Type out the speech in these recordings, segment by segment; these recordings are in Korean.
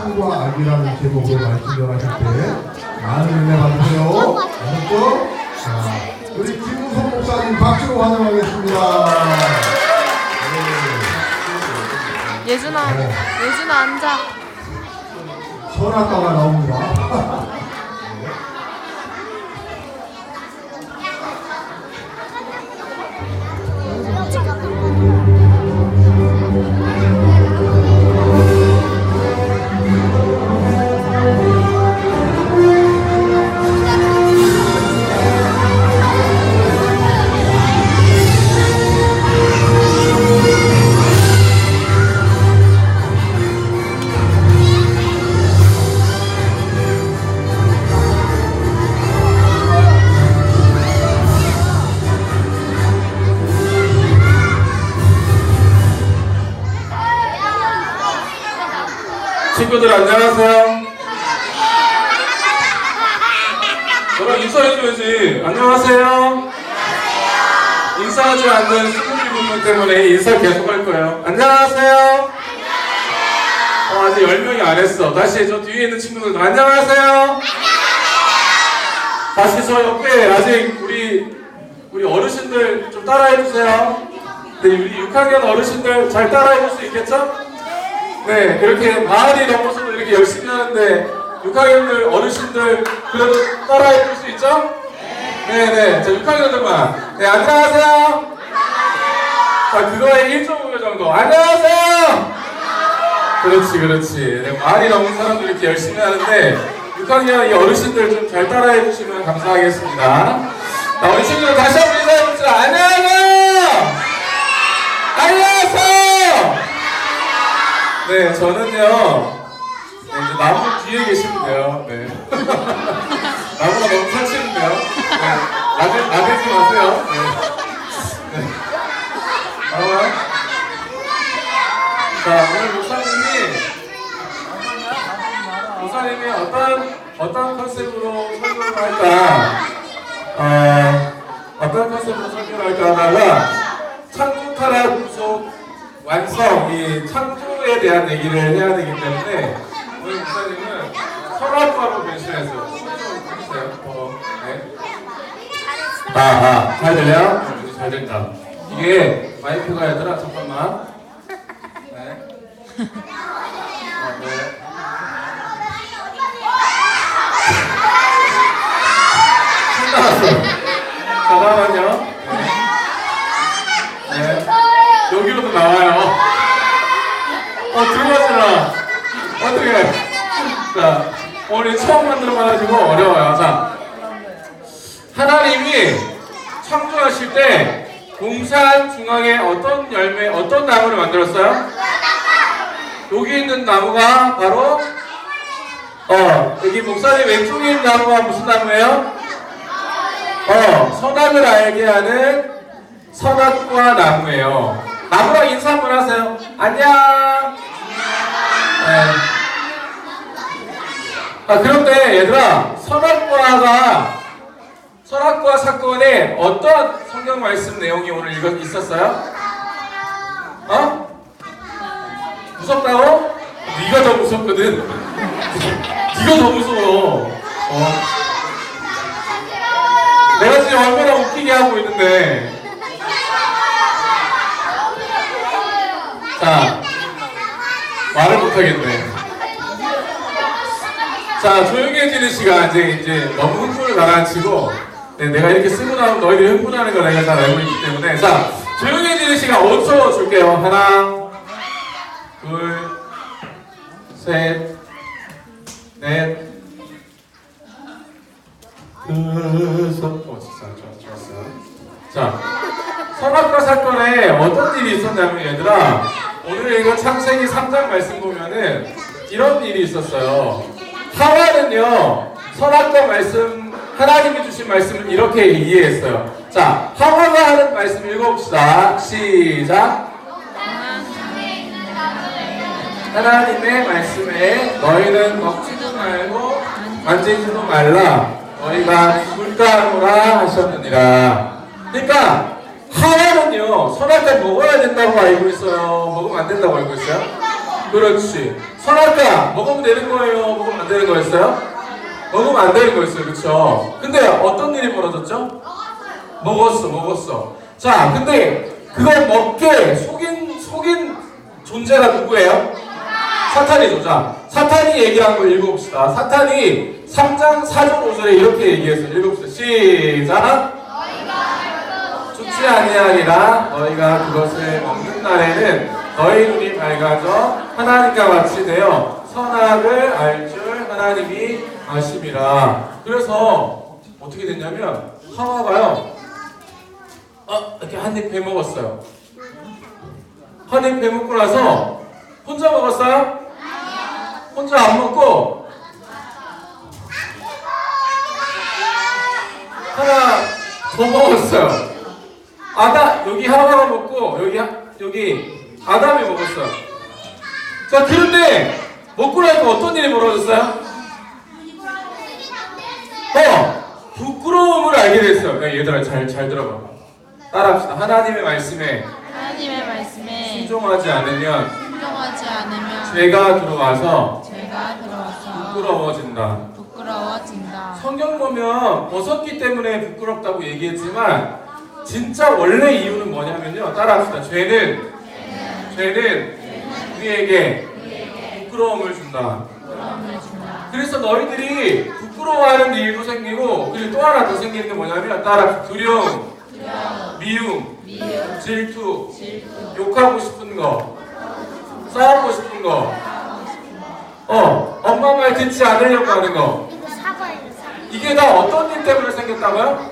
창과 악이라는 제목으로 말씀 전하실 때 많은 은혜 받으세요. 아셨죠? 자, 우리 김우성 목사님 박수로 환영하겠습니다. 네. 예준아, 예준아 앉아. 선악과가 나옵니다. 분 때문에 인사 계속 할 거예요. 안녕하세요. 어, 아직 10명이 안 했어. 다시 저 뒤에 있는 친구들도 안녕하세요. 다시 저 옆에 아직 우리 우리 어르신들 좀 따라해 주세요. 네, 우리 6학년 어르신들 잘 따라해 줄 수 있겠죠? 네, 이렇게 마을이 넘어서도 이렇게 열심히 하는데 6학년들 어르신들 그래도 따라해 줄 수 있죠? 네, 네. 자, 6학년들만. 네, 안녕하세요. 자, 그거의 1.5배 정도. 안녕하세요. 그렇지, 그렇지. 네, 마을이 넘은 사람들이 이렇게 열심히 하는데 6학년 이 어르신들 좀 잘 따라해 주시면 감사하겠습니다. 자, 우리 친구들 다시 한번 인사해 봅시다. 안녕하세요. 안녕하세요. 네, 저는요. 네, 이제 나무 뒤에 계시면 돼요. 네. 나무가 너무 설치는데요. 네. 나대, 나대지 마세요. 네. 네. 나와요? 자, 오늘 목사님이, 목사님이 어떤, 어떤 컨셉으로 설교를 할까, 어, 어떤 컨셉으로 설교를 할까 하다가, 창조타락 구속 완성, 이 창조에 대한 얘기를 해야 되기 때문에, 오늘 목사님은 설화과로 해주세요. 어, 네. 아, 아, 잘 들려요? 음, 잘 된다. 이게 마이크가 얘들아, 잠깐만. 네. 아, 네. 잠깐만요. 네. 네. 여기로도 나와요. 어, 들어가잖아. 어떻게. 자, 오늘 처음 만들어가지고 어려워요. 자, 하나님이 창조하실 때 동산 중앙에 어떤 열매, 어떤 나무를 만들었어요? 여기 있는 나무가 바로 어 여기 목사님 왼쪽에 있는 나무가 무슨 나무예요? 어 선악을 알게 하는 선악과 나무예요. 나무랑 인사 한번 하세요. 안녕. 네. 아 그런데 얘들아 선악과가 선악과 사건에 어떤 성경 말씀 내용이 오늘 이거 있었어요? 어? 무섭다고? 네가 더 무섭거든. 네가 더 무서워. 어. 내가 지금 얼마나 웃기게 하고 있는데. 자, 말을 못하겠네. 자, 조용해지는 시간. 이제, 이제 너무 흥분을 가라앉히고, 네, 내가 이렇게 쓰고 나면 너희들이 흥분하는 걸 내가 잘 알고 있기 때문에. 자, 조용해지는 시간 5초 줄게요. 하나, 둘, 셋, 넷, 다섯. 어, 진짜 좋았, 좋았어요. 자, 선악과 사건에 어떤 일이 있었냐면 얘들아 오늘 이거 창세기 3장 말씀 보면은 이런 일이 있었어요. 하와는요 선악과 말씀 하나님이 주신 말씀을 이렇게 이해했어요. 자 하와가 하는 말씀 읽어봅시다. 시작. 하나님의 말씀에 너희는 먹지도 말고 만지지도 말라 너희가 불다노라 하셨느니라. 그러니까 하와는요 선악과 먹어야 된다고 알고 있어요. 먹으면 안 된다고 알고 있어요. 그렇지. 선악과 먹으면 되는 거예요? 먹으면 안 되는 거였어요? 먹으면 안 되는 거였어요. 그렇죠? 근데 어떤 일이 벌어졌죠? 먹었어, 먹었어. 자, 근데 그걸 먹게 속인 속인 존재가 누구예요? 사탄이죠. 자, 사탄이 얘기한 걸 읽어봅시다. 사탄이 3장 4절 5절에 이렇게 얘기했어요. 읽어봅시다. 시작. 좋지 아니하리라 너희가 그것을 먹는 날에는 너희 눈이 밝아져 하나님과 같이 되어 선악을 알 줄 하나님이 아심이라 그래서 어떻게 됐냐면 하와가요 어, 이렇게 한입 베먹었어요 한입 베먹고 나서 혼자 먹었어요? 혼자 안 먹고 하나 더 먹었어요 아다 여기 하나가 먹고 여기 하- 여기 아담이 먹었어요. 자 그런데 먹고 나니까 어떤 일이 벌어졌어요? 어 부끄러움을 알게 됐어요. 야, 얘들아 잘 잘 들어봐. 따라합시다. 하나님의 말씀에 하나님의 말씀에 순종하지 않으면 죄가 들어와서 죄가 들어와서 부끄러워진다. 부끄러워진다. 성경 보면 벗었기 때문에 부끄럽다고 얘기했지만 진짜 원래 이유는 뭐냐면요. 따라합시다. 죄는 죄는 우리에게 부끄러움을 준다. 부끄러움을 준다. 그래서 너희들이 부끄러워하는 일도 생기고 그리고 또 하나 더 생기는 게 뭐냐면 따라 두려움, 미움, 미움, 질투, 질투, 욕하고 싶은 거, 싸우고 싶은 거, 어 엄마 말 듣지 않으려고 하는 거. 이거 사과예요, 사과. 이게 다 어떤 일 때문에 생겼다고요?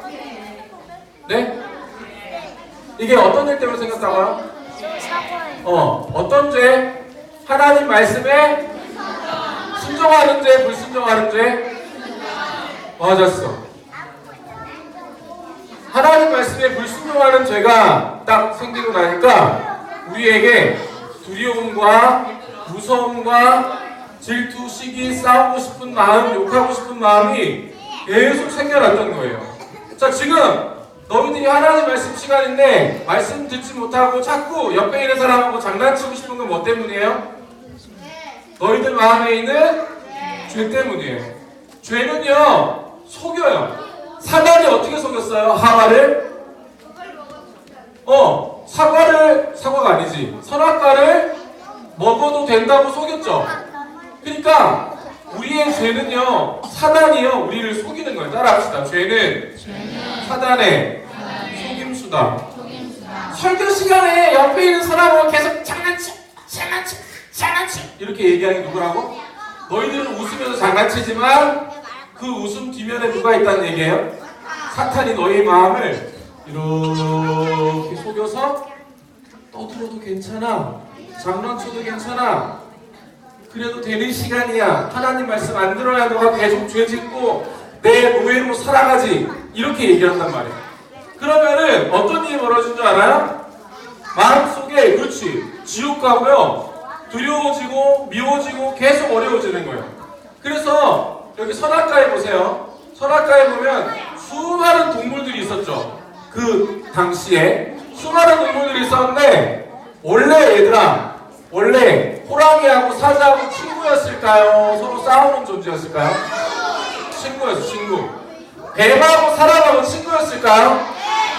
네? 이게 어떤 일 때문에 생겼다고요? 사과예요. 어, 어떤 죄? 하나님 말씀에 순종하는 죄, 불순종하는 죄? 맞았어. 하나님 말씀에 불순종하는 죄가 딱 생기고 나니까 우리에게 두려움과 무서움과 질투, 시기, 싸우고 싶은 마음, 욕하고 싶은 마음이 계속 생겨났던 거예요. 자, 지금 너희들이 하나님 말씀 시간인데 말씀 듣지 못하고 자꾸 옆에 있는 사람하고 장난치고 싶은 건 뭐 때문이에요? 너희들 마음에 있는 죄 때문이에요. 죄는요, 속여요. 사단이 어떻게 속였어요? 하와를? 어, 사과를, 사과가 아니지. 선악과를 먹어도 된다고 속였죠. 그러니까, 우리의 죄는요, 사단이요, 우리를 속이는 거예요. 따라합시다. 죄는 죄는 사단의 하나님의 속임수다. 설교 시간에 옆에 있는 사람하고 계속 장난치, 장난치, 장난치 이렇게 얘기하는 게 누구라고? 너희들은 웃으면서 장난치지만 그 웃음 뒤면에 누가 있다는 얘기예요? 사탄이 너희 마음을 이렇게 속여서 떠들어도 괜찮아, 장난쳐도 괜찮아. 그래도 되는 시간이야. 하나님 말씀 안 들어야 너가 계속 죄 짓고 내 노예로 살아가지. 이렇게 얘기한단 말이야. 그러면은 어떤 일이 벌어진 줄 알아요? 마음속에 그렇지 지옥 가고요 두려워지고 미워지고 계속 어려워지는 거예요 그래서 여기 선악가에 보세요 선악가에 보면 수많은 동물들이 있었죠 그 당시에 수많은 동물들이 있었는데 원래 얘들아 원래 호랑이하고 사자하고 친구였을까요? 서로 싸우는 존재였을까요? 친구였어 친구 뱀하고 사람하고 친구였을까요?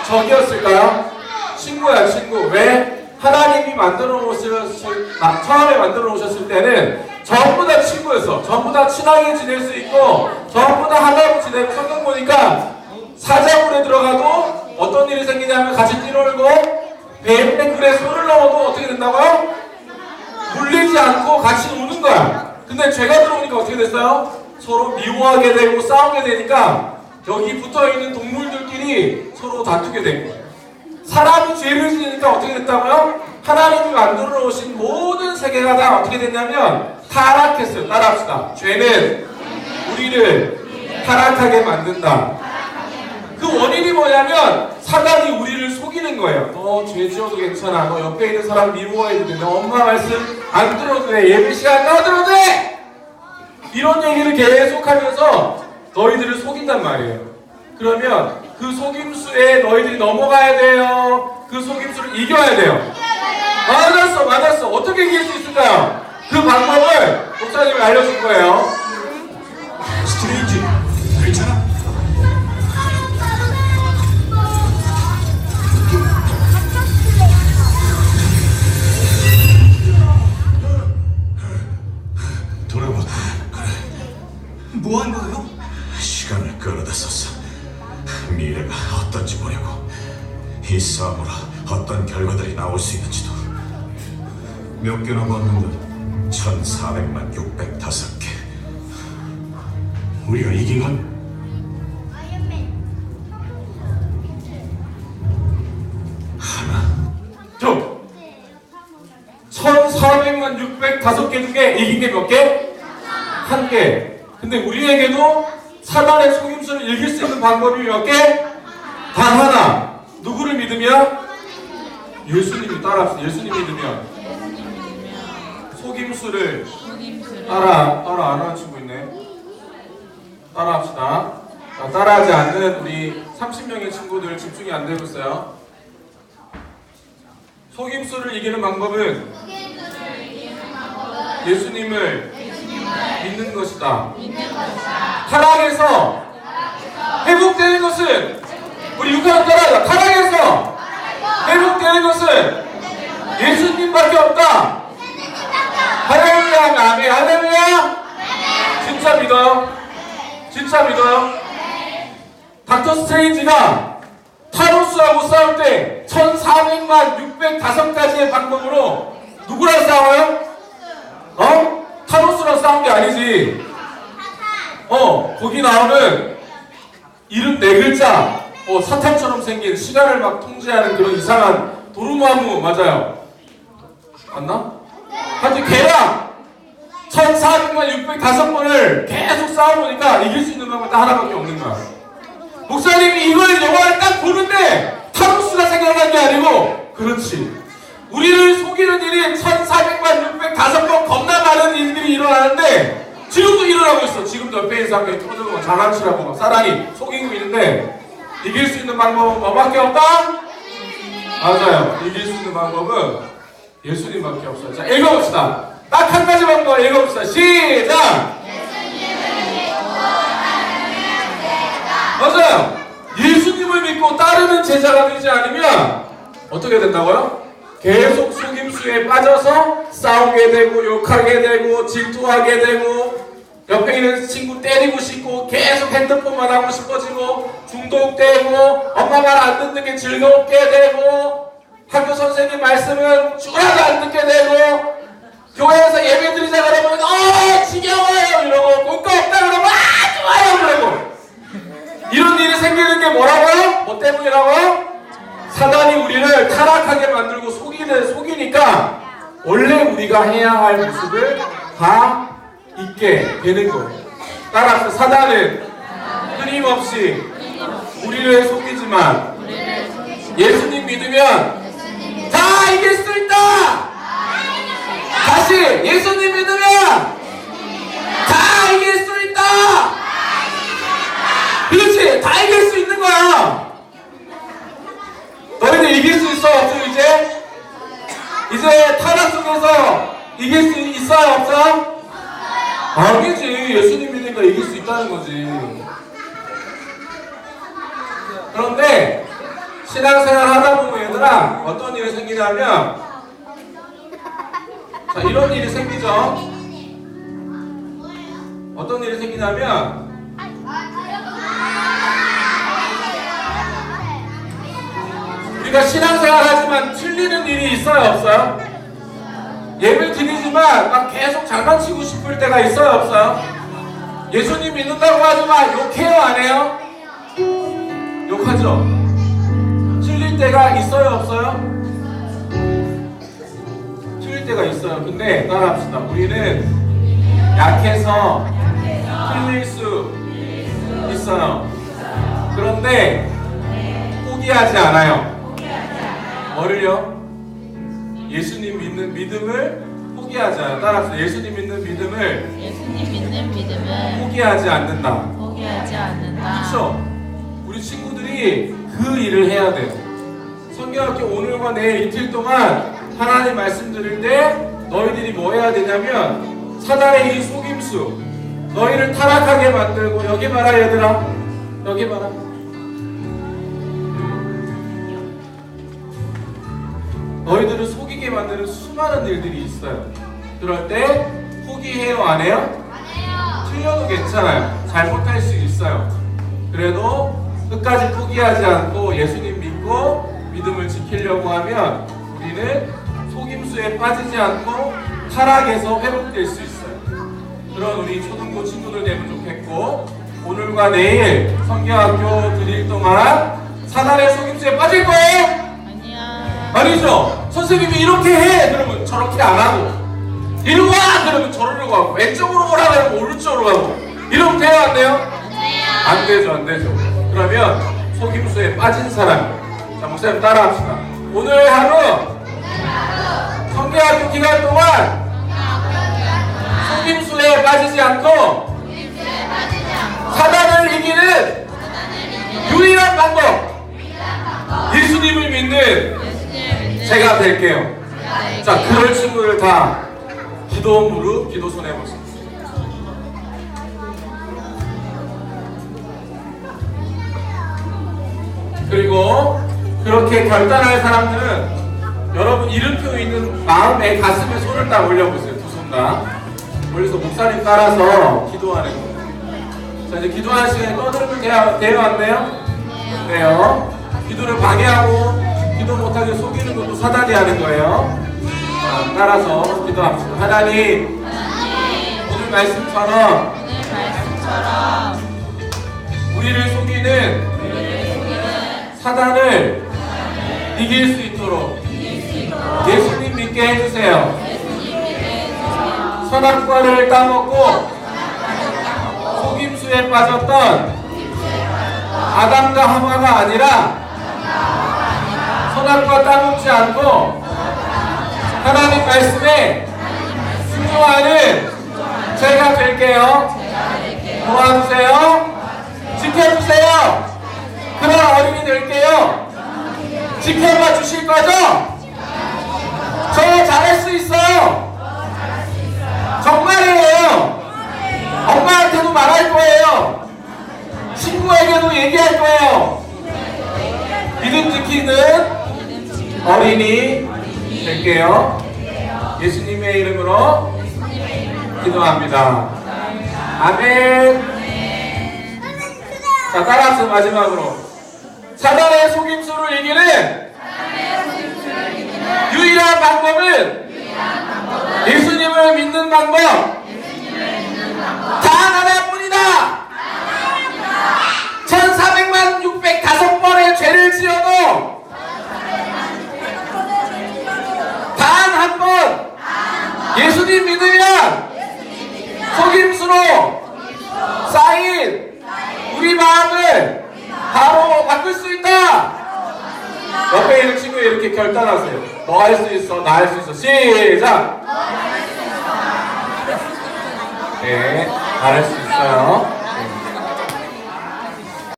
적이었을까요? 친구야 친구 왜? 하나님이 만들어 놓으셨을 아, 처음에 만들어 놓으셨을 때는 전부 다 친구였어 전부 다 친하게 지낼 수 있고 전부 다 하나로 지내고 성경 보니까 사자굴에 들어가도 어떤 일이 생기냐면 같이 뛰놀고 글에 손을 넣어도 어떻게 된다고요? 물리지 않고 같이 노는 거야 근데 죄가 들어오니까 어떻게 됐어요? 서로 미워하게 되고 싸우게 되니까 여기 붙어 있는 동물들끼리 서로 다투게 된 거예요 사람이 죄를 지으니까 어떻게 됐다고요? 하나님이 만들어 놓으신 모든 세계가 다 어떻게 됐냐면 타락했어요. 따라합시다. 죄는 우리를 타락하게 만든다. 그 원인이 뭐냐면 사단이 우리를 속이는 거예요. 너 죄 지어도 괜찮아. 너 옆에 있는 사람 미워해도 돼. 너 엄마 말씀 안 들어도 돼. 예배 시간 떠들어도 돼. 이런 얘기를 계속 하면서 너희들을 속인단 말이에요. 그러면 그 속임수에 너희들이 넘어가야 돼요. 그 속임수를 이겨야 돼요. 맞았어, 맞았어. 어떻게 이길 수 있을까요? 그 방법을 목사님이 알려줄 거예요. 뭐 한 거예요? 시간을 끌어다 썼어 미래가 어떤지 보려고 이 싸움으로 어떤 결과들이 나올 수 있는지도 몇 개나 봤는데 1400만 605개 우리가 이긴 건좀 1400만 605개 중에 이긴 게 몇 개? 한 개. 근데 우리에게도 사단의 속임수를 이길 수 있는 방법이 몇 개? 단 하나. 누구를 믿으면? 예수님이 따라합시다. 예수님 믿으면 속임수를 따라 따라 안 하는 친구 있네. 따라 합시다. 자, 따라하지 않는 우리 30명의 친구들 집중이 안 되고 있어요. 속임수를 이기는 방법은 예수님을 믿는 것이다. 타락에서 회복되는 것은 우리 육하는 따라하자. 타락에서 회복되는 것은 예수님밖에 없다. 할렐루야 아멘 할렐루야 진짜 믿어요? 진짜 믿어요? 닥터 스트레인지가 타노스하고 싸울 때 1400만 605가지의 방법으로 누구랑 싸워요? 어? 타노스랑 싸운 게 아니지 어 거기 나오는 이름 네 글자 어 사탄처럼 생긴 시간을 막 통제하는 그런 이상한 도루마무 맞아요 맞나? 하여튼 걔랑 1400만 605번을 계속 싸워보니까 이길 수 있는 방법이 딱 하나밖에 없는 거야. 목사님이 이걸 영화를 딱 보는데 타노스가 생각난 게 아니고 그렇지. 우리를 속이는 일이 1400 일어나는데 지금도 일어나고 있어. 지금도 옆에 있는 사람이 터지고 막 장난치라고 막 사람이 속이고 있는데 이길 수 있는 방법은 뭐밖에 없다? 맞아요. 이길 수 있는 방법은 예수님밖에 없어요. 자, 읽어봅시다. 딱 한 가지 방법 읽어봅시다. 시작! 맞아요. 예수님을 믿고 따르는 제자가 되지 않으면 어떻게 된다고요? 계속 속임수에 빠져서 싸우게 되고 욕하게 되고 질투하게 되고 옆에 있는 친구 때리고 싶고 계속 핸드폰만 하고 싶어지고 중독되고 엄마 말 안 듣는 게 즐겁게 되고 학교 선생님 말씀은 죽어라도 안 듣게 되고 교회에서 예배 드리자 그러면 어 지겨워요 이러고 공과 없다 그러면 아 좋아요 그러고 이런 일이 생기는 게 뭐라고요? 뭐 때문이라고요? 사단이 우리를 타락하게 만들고 속이는 속이니까 원래 우리가 해야 할 모습을 다 잊게 되는 거예요. 따라서 사단은 끊임없이 우리를 속이지만 예수님 믿으면 다 이길 수 있다. 다시 예수님 믿으면 다 이길 수 있다. 그렇지 다 이길 수 있는 거야. 너희들 이길 수 있어 없어 이제? 이제 타락 속에서 이길 수 있어요 없어? 아니지 예수님 믿으니까 이길 수 있다는 거지. 그런데 신앙생활 하다 보면 얘들아 어떤 일이 생기냐면 자 이런 일이 생기죠. 어떤 일이 생기냐면 우리가 신앙생활 하지만 틀리는 일이 있어요 없어요? 예배 드리지만 막 계속 장난치고 싶을 때가 있어요 없어요? 예수님 믿는다고 하지만 욕해요 안 해요? 욕하죠? 틀릴 때가 있어요 없어요? 틀릴 때가 있어요 근데 따라합시다 우리는 약해서 틀릴 수 있어요 그런데 포기하지 않아요 뭐를요? 예수님 믿는 믿음을 포기하지 않아요 따라합시다 예수님 믿는 믿음을 예수님 믿는 믿음을 포기하지 않는다 포기하지 않는다. 그렇죠. 우리 친구들이 그 일을 해야 돼요. 성경학교 오늘과 내일 이틀 동안 하나님 말씀 들을 때 너희들이 뭐 해야 되냐면 사단의 이 속임수 너희를 타락하게 만들고 여기 봐라 얘들아 여기 봐라 너희들을 속이게 만드는 수많은 일들이 있어요 그럴 때 포기해요 안 해요? 틀려도 괜찮아요 잘못할 수 있어요 그래도 끝까지 포기하지 않고 예수님 믿고 믿음을 지키려고 하면 우리는 속임수에 빠지지 않고 타락에서 회복될 수 있어요. 그런 우리 초등부 친구들 되면 좋겠고 오늘과 내일 성경학교 드릴 동안 사단의 속임수에 빠질 거예요? 아니야. 아니죠. 선생님이 이렇게 해 그러면 저렇게 안 하고 이리 와 그러면 저리로 가고 왼쪽으로 오라 그러면 오른쪽으로 가고 이러면 돼요 안 돼요? 안 되죠, 안 되죠. 그러면 속임수에 빠진 사람. 자, 목사님 따라합시다. 오늘 하루 성경학교 기간 동안 속임수에 빠지지 않고 사단을 이기는 유일한 방법. 예수님을 믿는 제가 될게요. 자, 그럴 친구들 다 기도 무릎, 기도 손 해 보세요. 그리고 그렇게 결단할 사람들은 여러분 이름표 있는 마음에 가슴에 손을 딱 올려보세요. 두 손 다. 멀리서 목사님 따라서 기도하는 거예요. 자 이제 기도하는 시간에 떠들면 돼요? 안 돼요? 돼요. 기도를 방해하고 기도 못하게 속이는 것도 사단이 하는 거예요. 자, 따라서 기도합시다. 하나님 오늘 말씀처럼 오늘 말씀처럼 우리를 속이는 사단을 이길 수 있도록 예수님 믿게 해주세요. 선악과를 따먹고 속임수에 빠졌던 아담과 하마가 아니라 선악과 따먹지 않고 하나님 말씀에 순종하는 제가 될게요. 도와주세요. 지켜주세요. 그런 어린이 될게요. 지켜봐 주실 거죠? 자, 따라서 마지막으로. 사단의 속임수를 이기는 유일한 방법은 예수님을 믿는 방법.